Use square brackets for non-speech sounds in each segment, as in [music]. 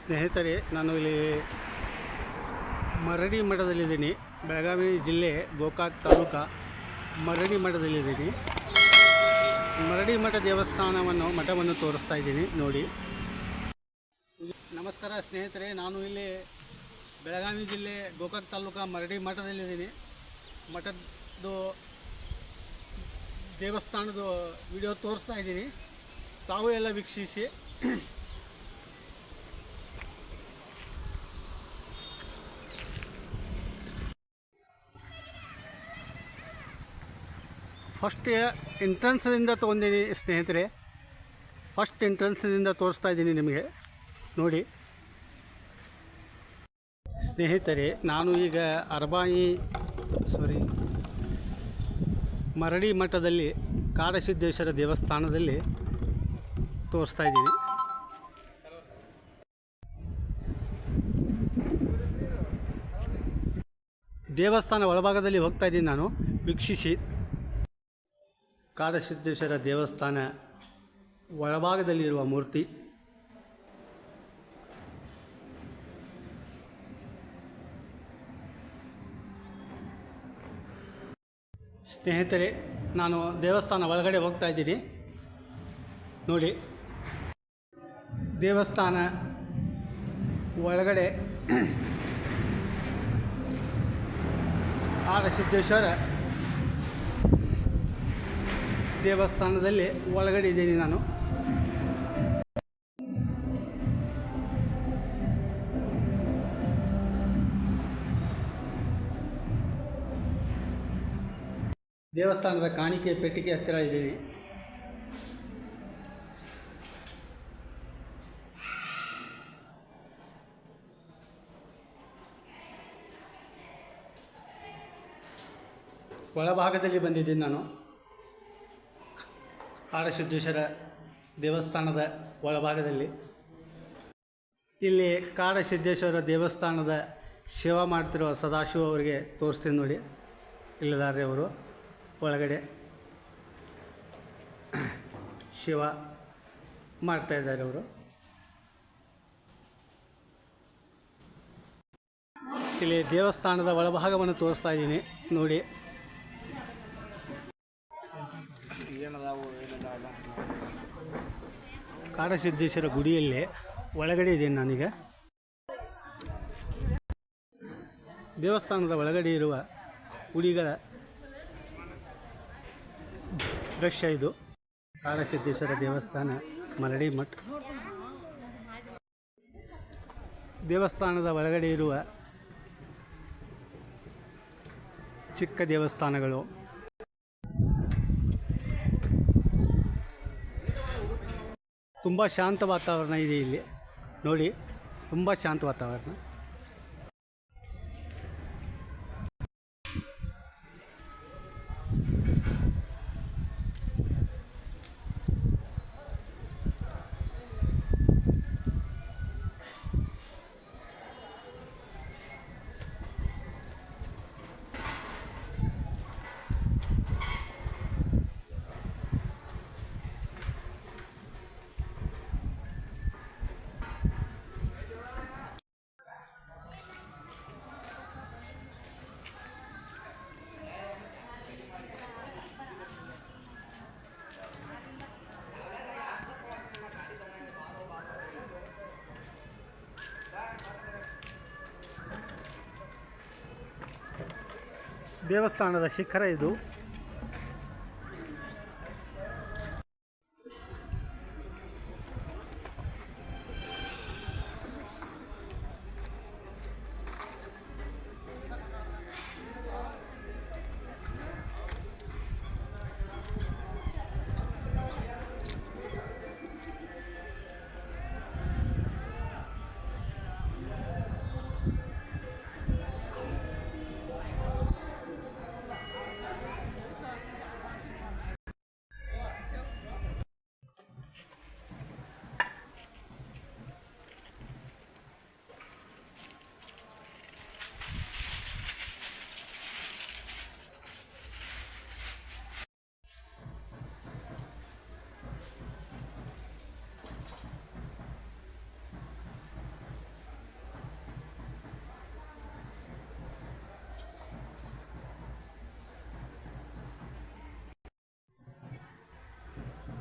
ಸ್ನೇಹಿತರೆ, ನಾನು ಇಲ್ಲಿ ಮರಡಿ ಮಠದಲ್ಲಿದ್ದೀನಿ. ಬೆಳಗಾವಿ ಜಿಲ್ಲೆ ಗೋಕಾಕ್ ತಾಲೂಕು ಮರಡಿ ಮಠದಲ್ಲಿದ್ದೀನಿ. ಮರಡಿ ಮಠ ದೇವಸ್ಥಾನವನ್ನು, ಮಠವನ್ನು ತೋರಿಸ್ತಾ ಇದ್ದೀನಿ, ನೋಡಿ. ನಮಸ್ಕಾರ ಸ್ನೇಹಿತರೆ, ನಾನು ಇಲ್ಲಿ ಬೆಳಗಾವಿ ಜಿಲ್ಲೆ ಗೋಕಾಕ್ ತಾಲೂಕು ಮರಡಿ ಮಠದಲ್ಲಿದ್ದೀನಿ. ಮಠದ್ದು ದೇವಸ್ಥಾನದ ವಿಡಿಯೋ ತೋರಿಸ್ತಾ ಇದ್ದೀನಿ. ತಾವು ಎಲ್ಲ ವೀಕ್ಷಿಸಿ. ಫಸ್ಟ್ ಎಂಟ್ರೆನ್ಸ್ನಿಂದ ತೊಗೊಂಡಿನಿ ಸ್ನೇಹಿತರೆ. ಫಸ್ಟ್ ಎಂಟ್ರೆನ್ಸ್ನಿಂದ ತೋರಿಸ್ತಾ ಇದ್ದೀನಿ ನಿಮಗೆ. ನೋಡಿ. ಸ್ನೇಹಿತರೆ, ನಾನು ಈಗ ಅರಬಾಯಿ ಸಾರಿ ಮರಡಿ ಮಠದಲ್ಲಿ ಕಾಡಸಿದ್ದೇಶ್ವರ ದೇವಸ್ಥಾನದಲ್ಲಿ ತೋರಿಸ್ತಾ ಇದ್ದೀನಿ. ದೇವಸ್ಥಾನ ಒಳಭಾಗದಲ್ಲಿ ಹೋಗ್ತಾ ಇದ್ದೀನಿ ನಾನು. ವೀಕ್ಷಿಸಿ. ಕಾಡಸಿದ್ದೇಶ್ವರ ದೇವಸ್ಥಾನ ಒಳಭಾಗದಲ್ಲಿರುವ ಮೂರ್ತಿ. ಸ್ನೇಹಿತರೆ ನಾನು ದೇವಸ್ಥಾನ ಒಳಗಡೆ ಹೋಗ್ತಾ ಇದ್ದೀನಿ. ನೋಡಿ ದೇವಸ್ಥಾನ ಒಳಗಡೆ [clears throat] ಆರಸಿದ್ದೇಶ್ವರ ದೇವಸ್ಥಾನದಲ್ಲಿ ಒಳಗಡೆ ಇದ್ದೀನಿ ನಾನು. ದೇವಸ್ಥಾನದ ಕಾಣಿಕೆ ಪೆಟ್ಟಿಗೆ ಹತ್ತಿರ ಇದ್ದೀನಿ. ಒಳಭಾಗದಲ್ಲಿ ಬಂದಿದ್ದೀನಿ ನಾನು. ಕಾಡಸಿದ್ದೇಶ್ವರ ದೇವಸ್ಥಾನದ ಒಳಭಾಗದಲ್ಲಿ. ಇಲ್ಲಿ ಕಾಡಸಿದ್ದೇಶ್ವರ ದೇವಸ್ಥಾನದ ಸೇವಾ ಮಾಡ್ತಿರೋ ಸದಾಶಿವ ಅವರಿಗೆ ತೋರಿಸ್ತೀನಿ ನೋಡಿ. ಇಲ್ಲದಾರ್ರಿ ಅವರು ಒಳಗಡೆ ಶಿವ ಮಾಡ್ತಾ ಇದ್ದಾರೆ ಅವರು. ಇಲ್ಲಿ ದೇವಸ್ಥಾನದ ಒಳಭಾಗವನ್ನು ತೋರಿಸ್ತಾ ಇದ್ದೀನಿ ನೋಡಿ. ಕಾಡಸಿದ್ದೇಶ್ವರ ಗುಡಿಯಲ್ಲಿ ಒಳಗಡೆ ಇದೆ ನನಗೆ. ದೇವಸ್ಥಾನದ ಒಳಗಡೆ ಇರುವ ಗುಡಿಗಳ ದೃಶ್ಯ ಇದು. ಕಾಡಸಿದ್ದೇಶ್ವರ ದೇವಸ್ಥಾನ, ಮರಡಿ ಮಠ. ದೇವಸ್ಥಾನದ ಒಳಗಡೆ ಇರುವ ಚಿಕ್ಕ ದೇವಸ್ಥಾನಗಳು ತುಂಬ ಶಾಂತ ವಾತಾವರಣ ಇದೆ ಇಲ್ಲಿ. ನೋಡಿ ತುಂಬ ಶಾಂತ ವಾತಾವರಣ. ದೇವಸ್ಥಾನದ ಶಿಖರ ಇದು.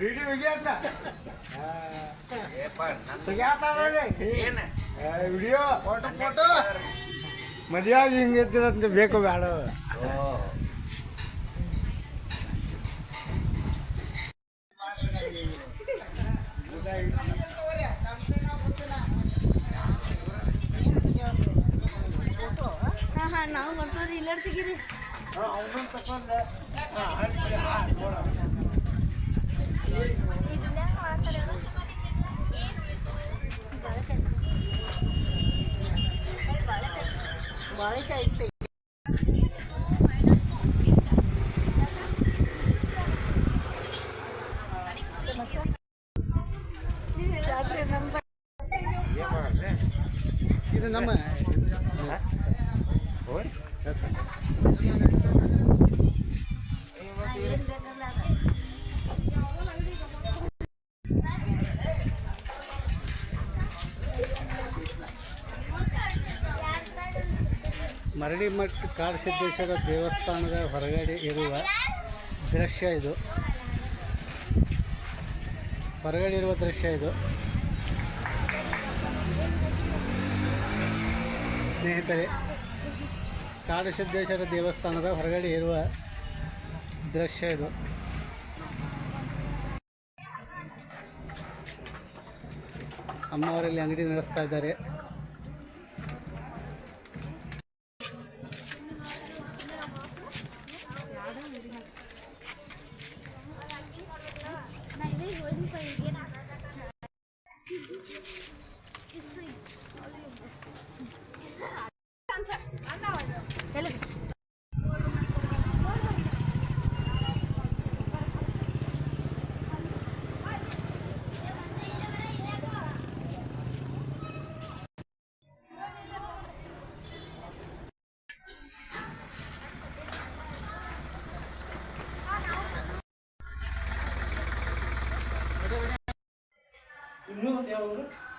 ವಿಡಿಯೋ ಅಂತ? ತೆಗಿಯತ್ತಾರಲ್ಲಿ ವಿಡಿಯೋ ಫೋಟೋ ಫೋಟೋ ಮದುವೆ ಹಿಂಗೆ ಹಿಂಗಿರ್ತಿರಂತ ಬೇಕು ಬೇಡ. ನಾವು ಬರ್ತವ್ರಿ ಇಲ್ಲ ತೆಗೀರಿ ಅವನು ಐತೆ வழக்காய்த்து ಮರಡಿ ಮಠ ಕಾಡಸಿದ್ದೇಶ್ವರ ದೇವಸ್ಥಾನದ ಹೊರಗಡೆ ಇರುವ ದೃಶ್ಯ ಇದು. ಹೊರಗಡೆ ಇರುವ ದೃಶ್ಯ ಇದು. ಸ್ನೇಹಿತರೆ ಕಾಡಸಿದ್ದೇಶ್ವರ ದೇವಸ್ಥಾನದ ಹೊರಗಡೆ ಇರುವ ದೃಶ್ಯ ಇದು. ಅಮ್ಮವರಲ್ಲಿ ಅಂಗಡಿ ನಡೆಸ್ತಾ ಇದ್ದಾರೆ. 동영상 때 하는 거?